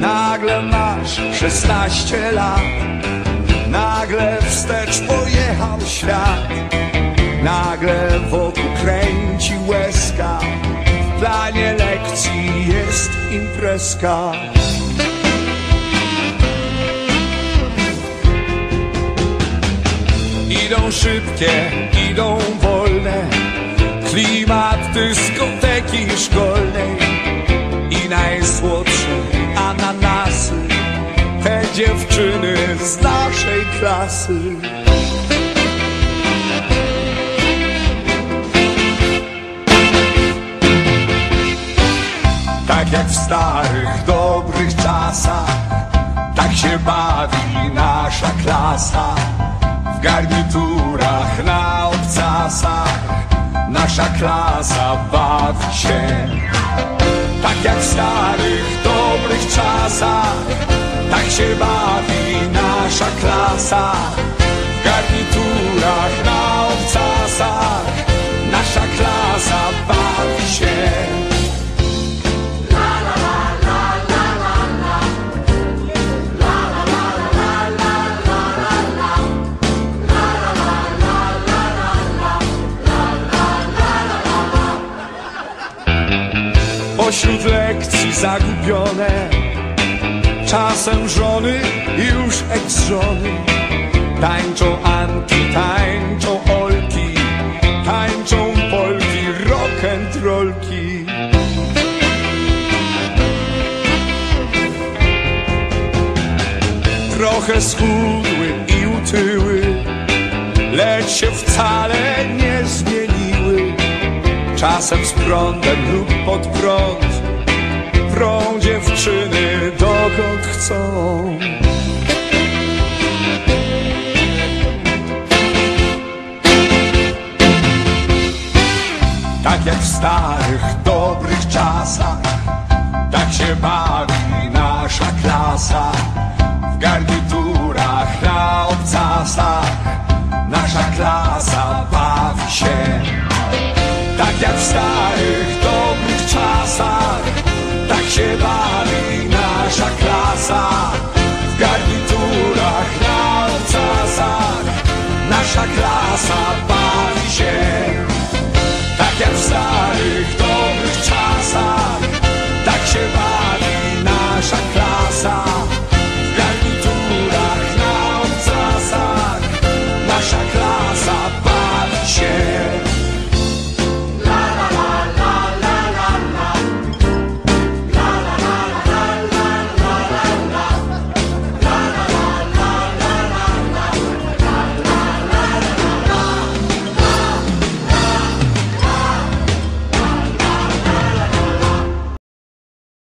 Nagle masz 16 lat. Nagle wstecz pojechał świat. Nagle wokół kręci łezka. W planie lekcji jest imprezka. Idą szybkie, idą wolne. Klimat dyskoteki I ananasy Te dziewczyny z naszej klasy. Tak jak w starych, dobrych czasach Tak się bawi nasza klasa. W garniturach na obcasach Nasza klasa bawi się Tak jak w starych, dobrych czasach Tak się bawi nasza klasa Pośród lekcji zagubione. Czasem żony już ex-żony. Tańczą Anki, tańczą Olki. Tańczą Polki, rock'n'rollki Trochę schudły i utyły. Lecz się wcale nie zmieniły Czasem z prądem lub pod prąd. Prą dziewczyny dokąd chcą? Tak jak w starych, dobrych czasach Tak się bawi nasza klasa. W garniturach na obcasach Nasza klasa jak w starych, dobrych czasach. Tak się bawi nasza klasa W garniturach na obcasach Nasza klasa